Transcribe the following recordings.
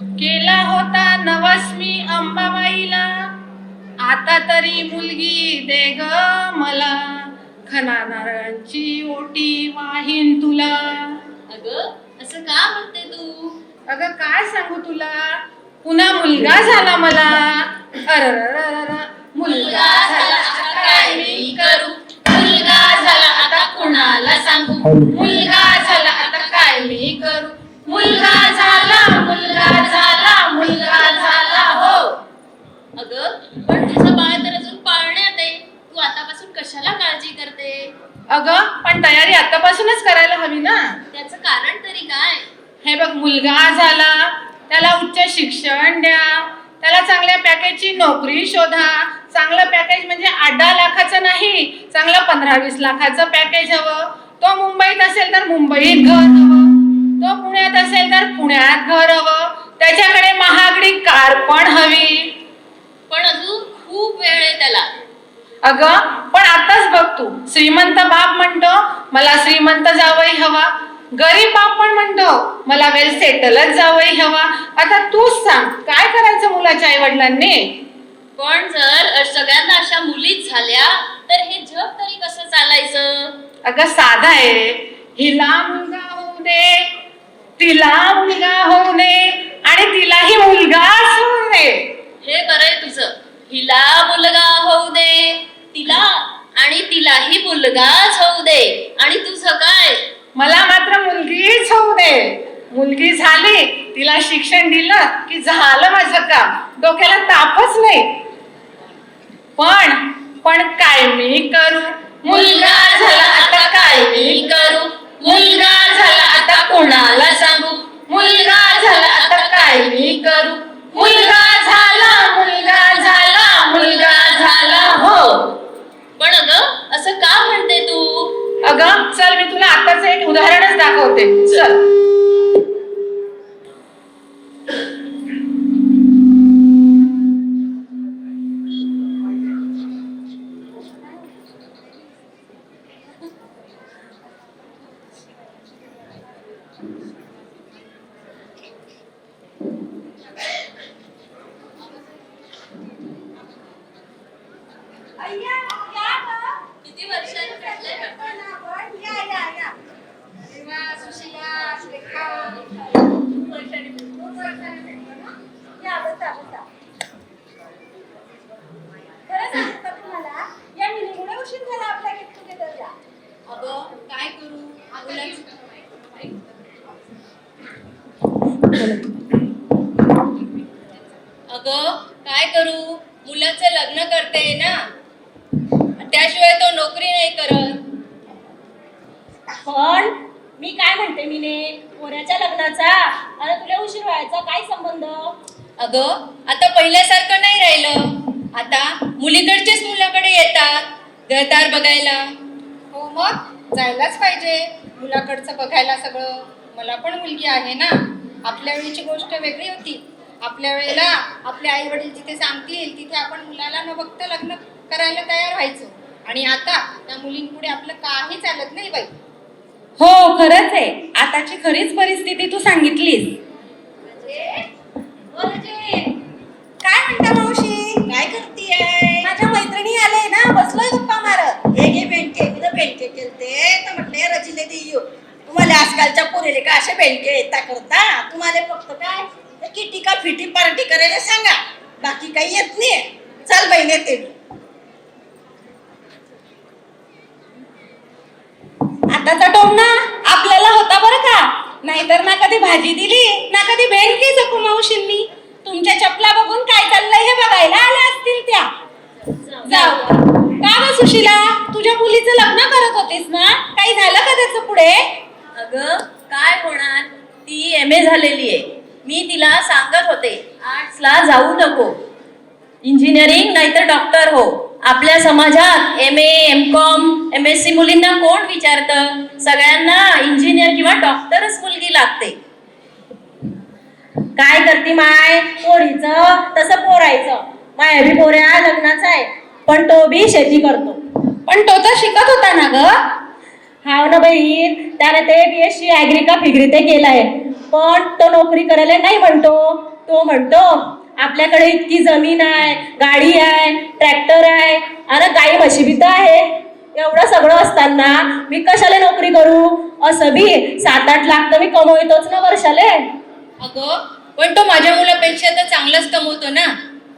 केला होता नवस मी अंबाबाईला. आता तरी मुलगी दे ग मला. खना नारळांची ओटी वाहीन तुला. अगं असं का म्हणते तू? अगं काय सांगू तुला? पुन्हा मुलगा झाला मला. अररररर, मुलगा झाला आता काय मी करू? मुलगा झाला आता कुणाला सांगू? मुलगा काळजी करते? अगं पण तयारी आतापासूनच करायला हवी ना. त्याचं कारण तरी काय? हे बघ मुलगा झाला त्याला उच्च शिक्षण द्या त्याला चांगल्या पॅकेजची नोकरी शोधा. चांगलं पॅकेज म्हणजे आठ दहा लाखाचं नाही चांगलं पंधरा वीस लाखाचं पॅकेज हवं. तो मुंबईत असेल तर मुंबईत घर हवं. तो पुण्यात असेल तर पुण्यात घर हवं त्याच्याकडे महागडी कार पण हवी पण अजून खूप वेळ आहे त्याला अगं पण आताच बघ तू श्रीमंत बाप म्हणतो मला श्रीमंत जावई हवा. गरीब बाप पण म्हणतो मला वेल सेटलच जावई हवा. आता तूच सांग काय करायचं मुलाच्या आई वडिलांनी पण जर सगळ्यांना अशा मुलीच झाल्या तर हे जग तरी कसं चालायचं? अगं साधा आहे. हिला मुलगा होऊ दे तिला मुलगा होऊ दे आणि तिलाही मुलगाच होऊ दे. हे बरंय तुझं. हिला मुलगा होऊ दे तिला आणि तिलाही मुलगाच होऊ काय? मला मात्र मुलगीच होऊ दे. मुलगी झाली तिला शिक्षण दिलं की झालं माझं काम. डोक्याला तापच नाही. पण पण काय मी करू? मुलगा झाला आता काय मी करू? मुलगा झाला आता कोणाला सांगू? मुलगा झाला आता काय मी करू मुलगा झाला मुलगा झाला मुलगा झाला हो पण अगं असं का म्हणते तू अगं चल मी तुला आताच एक उदाहरणच दाखवते चल किती वर्षांनी भेटले अगं काय करू अगं काय करू? मुलाचं लग्न करते ना त्याशिवाय तो नोकरी नाही करत. पण मी काय म्हणते मीने? पोऱ्याच्या लग्नाचा आणि तुला उशीर व्हायचा काय संबंध? अगं आता पहिल्यासारखं नाही राहिलं. आता मुलीकडचेच मुलाकडे येतात. घरदार बघायला. हो मग जायलाच पाहिजे. मुलाकडचं बघायला सगळं. मला पण मुलगी आहे ना. आपल्या वेळीची गोष्ट वेगळी होती. आपल्या वेळेला आपले आई वडील जिथे सांगतील तिथे आपण मुलाला न बघता लग्न करायला तयार व्हायचो. आणि आता त्या मुलींपुढे आपलं काही चालत नाही बाई. हो खरंच आहे. आताची खरीच परिस्थिती तू सांगितलीस. काय म्हणता मावशी? काय करतीये? माझ्या मैत्रिणी आले ना बसलोय गप्पा मारत. हे घे बेंके मी तर बेंके केलते तर म्हटले रजिले दे येऊ तुम्हाला आजकालच्या पोरीले का असे बेंके येता करता? तुम्हाला फक्त काय? किटी का फिटी पार्टी करायला सांगा. बाकी काही येत नाही. चल बाई येते आताचा आताचा टोमना आपल्याला होता बरं का. नाहीतर ना कधी भाजी दिली ना कधी भेंडकी मावशील मावशींनी तुमच्या चपला बघून काय चाललंय हे बघायला आल्या असतील त्या. जाऊ. का ग सुशिला? तुझ्या मुलीचं लग्न करत होतीस ना? काही झालं का त्याचं पुढे? अगं काय होणार? ती एम ए झालेली आहे. मी तिला सांगत होते आर्ट्सला जाऊ नको. इंजिनिअरिंग नाहीतर डॉक्टर हो. आपल्या समाजात M A M com M S C मुलींना कोण विचारतं? सगळ्यांना इंजिनियर किंवा डॉक्टरच मुलगी लागते. काय करते माय? पोरीचं? तसं पोरायचं. माय बी पोऱ्या लग्नाचा आहे. पण तो बी शेती करतो. पण तो तर शिकत होता ना ग. हाव ना बहीण त्याने ते बी एस सी ऍग्री का फिग्री ते केलंय पण तो नोकरी करायला नाही म्हणतो. तो म्हणतो आपल्याकडे इतकी जमीन आहे गाडी आहे ट्रॅक्टर आहे. अरे गाई म्हशी बी तर आहे एवढं सगळं असताना मी कशाला नोकरी करू? असं बी सात आठ लाख तर मी कमवतोच ना वर्षाले. अगं पण तो माझ्या मुलापेक्षा तर चांगलाच कमवतो ना.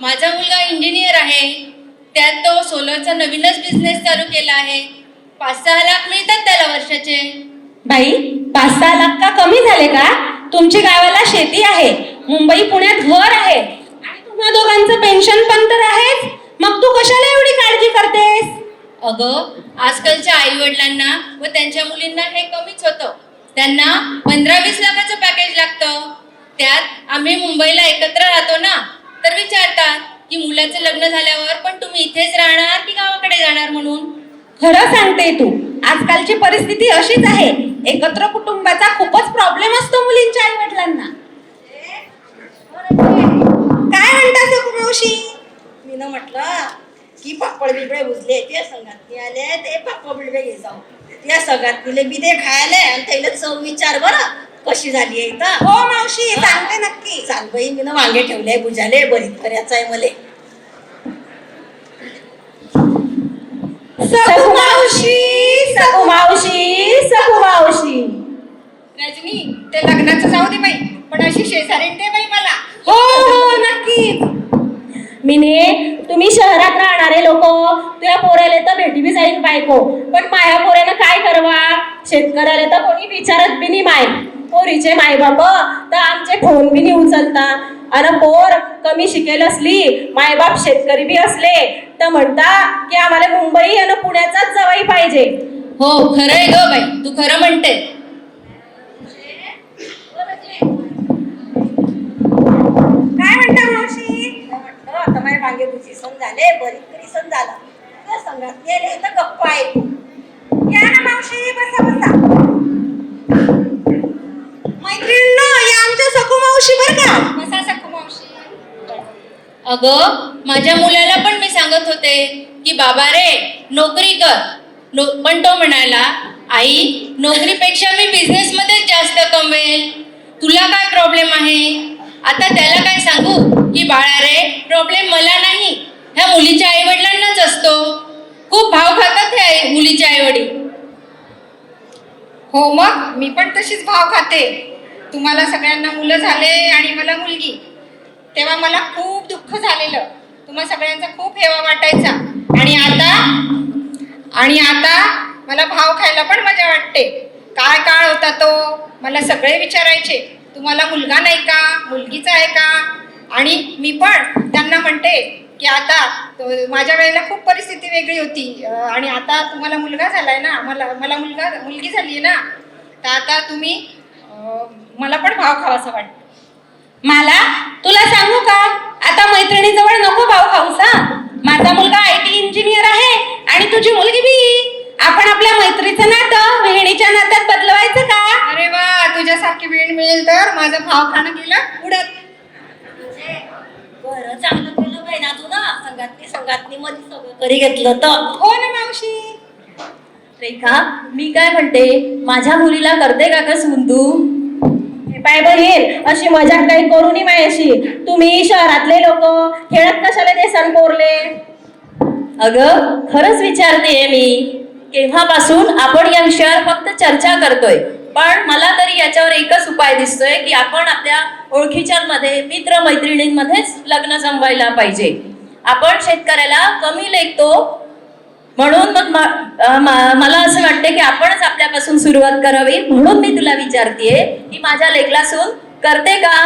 माझा मुलगा इंजिनियर आहे. त्यात तो सोलरचा नवीनच बिझनेस चालू केला आहे. पाच सहा लाख मिळतात त्याला वर्षाचे. बाई पाच सहा लाख का कमी झाले का? तुमची गावाला शेती आहे. मुंबई पुण्यात घर आहे. आणि तुम्हा दोघांचं पेन्शन पण तर आहेच. मग तू कशाला एवढी काळजी करतेस? अगं आजकालच्या आई वडिलांना व त्यांच्या मुलींना हे कमीच होतं. त्यांना पंधरा वीस लाखाचं पॅकेज लागतं. त्यात आम्ही मुंबईला एकत्र राहतो ना तर विचारतात की मुलाचं लग्न झाल्यावर पण तुम्ही इथेच राहणार की गावाकडे जाणार म्हणून? खरं सांगते तू. आजकालची परिस्थिती अशीच आहे. एकत्र कुटुंबाचा खूपच प्रॉब्लेम असतो मुलींच्या आई वडिलांना काय म्हणता मावशी मी न म्हटलं की पापड बिबळे बुजले ते संघात आले ते पापड बिबळे घे जाऊ. त्या संघात तिले बिदे खायले आणि त्याला चव विचार बरं कशी झाली आहे इथं? हो मावशी सांगते नक्की. चाल बाई मी वांगे ठेवले बुजाले बरीच करायचं आहे मले. मावशी सकू मावशी सकू मावशी रजनी ते लग्नाचं जाऊ दे बाई पण अशी शेजारी दे बाई मला. हो हो नक्कीच. मिने तुम्ही शहरात राहणारे लोक तुझ्या पोऱ्याला तर भेटी बी जाईन बायको. पण माया पोऱ्यानं काय करवा? शेतकऱ्याला तर कोणी विचारत बी नाही माय. पोरीचे माय बाप तर आमचे फोन बी नाही उचलता. आणि पोर कमी शिकेल असली मायबाप शेतकरी बी असले तर म्हणता की आम्हाला मुंबई आणि पुण्याचाच जवाई पाहिजे. हो खरं आहे ग बाई. तू खरं म्हणते म्हटलं मागे तुझी सण झाले बरी तरी सण झाला. त्या संघात गेले तर गप्पा आहे. या ना मावशी बसा बसा. मैत्रिणींनो या आमच्या सखू मावशी बर का? बसा सखू मावशी. अगं माझ्या मुलाला पण मी सांगत होते की बाबा रे नोकरी कर. नो पण तो म्हणाला आई नोकरीपेक्षा मी बिझनेसमध्येच जास्त कमवेल. तुला काय प्रॉब्लेम आहे? आता त्याला काय सांगू? की बाळा रे प्रॉब्लेम मला नाही. ह्या मुलीच्या आई वडिलांनाच असतो. खूप भाव खातात हे आई मुलीचे आई वडील हो मग मी पण तशीच भाव खाते. तुम्हाला सगळ्यांना मुलं झाले आणि मला मुलगी. तेव्हा मला खूप दुःख झालेलं. तुम्हा सगळ्यांचा खूप हेवा वाटायचा. आणि आता आणि आता मला भाव खायला पण मजा वाटते. काय काळ होता तो? मला सगळे विचारायचे. तुम्हाला मुलगा नाही का? मुलगीचा आहे का? आणि मी पण त्यांना म्हणते की आता तो- माझ्या वेळेला खूप परिस्थिती वेगळी होती. आणि आता तुम्हाला मुलगा झालाय ना मला मला मुलगा मुलगी झाली आहे ना तर आता तुम्ही मला पण भाव खावासा वाटतं. मला? तुला सांगू का? आता मैत्रिणीजवळ नको भाऊ खाऊसा माझा मुलगा आय टी इंजिनियर आहे आणि तुझी मुलगी बी. आपण आपल्या मैत्रीचं नातं बहिणीच्या नात्यात बदलवायचं का? अरे वा तुझ्यासारखी वेळ मिळेल तर? माझं भाव खाणं गेलं उडत चांगलं केलं बाई ना तू ना संघातली संघातली मध्ये सगळं करी घेतलं तर हो ना मावशी. रेखा मी काय म्हणते? माझ्या मुलीला करते का का तू हे पाय बहीण अशी मजाक काही करू नये माझ्याशी. तुम्ही शहरातले लोक खेळत कशाला ते सण पोरले अगं खरंच विचारतेय मी. केव्हापासून आपण या विषयावर फक्त चर्चा करतोय? पण मला तरी याच्यावर एकच उपाय दिसतोय की आपण आपल्या ओळखीच्यांमध्ये मित्र मैत्रिणींमध्येच लग्न जमवायला पाहिजे. आपण शेतकऱ्याला कमी लेखतो म्हणून मग मला असं वाटते की आपणच आपल्यापासून सुरुवात करावी म्हणून मी तुला विचारतेय की माझ्या लेखला सून करते का?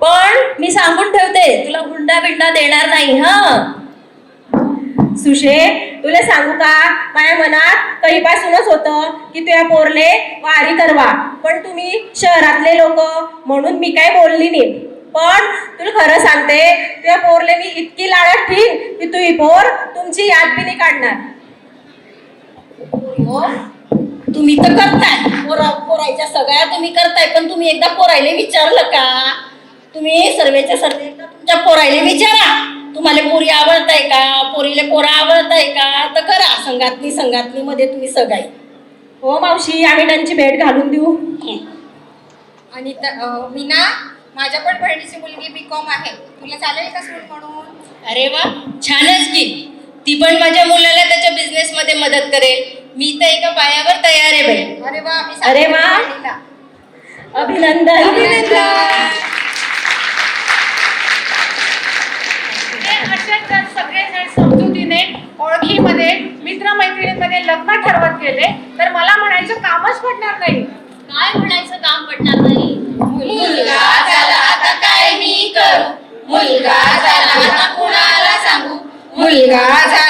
पण मी सांगून ठेवते तुला हुंडा बिंडा देणार नाही हा? सुशे तुला सांगू का? माझ्या मनात कधीपासूनच होतं की तुझ्या पोरले वारी करवा. पण तुम्ही शहरातले लोक म्हणून मी काय बोलली नाही. पण तुला खरं सांगते तुझ्या पोरले मी इतकी लाडत ठेवीन की तुझी पोर तुमची याद बी नाही काढणार. हो? तुम्ही तर करताय. पोरा पोरायच्या सगळ्या तुम्ही करताय पण तुम्ही एकदा पोरायले विचारलं का? तुम्ही सर्वेच्या सर्वे एकदा तुमच्या पोरायले विचारा. तुम्हाला पोरी आवडताय का? पोरीले पोरा आवडताय का? तर करा. संघातली संघातली मध्ये तुम्ही सगळी हो मावशी आम्ही त्यांची भेट घालून देऊ. आणि अं, मीना माझ्या पण बहिणीची मुलगी बी कॉम आहे. तुला चालेल का सूट म्हणून? अरे वा छानच की. ती पण माझ्या मुलाला त्याच्या बिझनेस मध्ये मदत करेल. मी तर एका पायावर तयार आहे बाई. अरे वा मी अरे वा. बहिणीला. अभिनंदन. ओळखीमध्ये मित्रमैत्रिणींमध्ये लग्न ठरवत गेले तर मला म्हणायचं कामच पडणार नाही. काय म्हणायचं काम पडणार नाही? मुलगा झाला आता काय मी करू? मुलगा झाला आता कुणाला सांगू? मुलगा झाला मुलगा झाला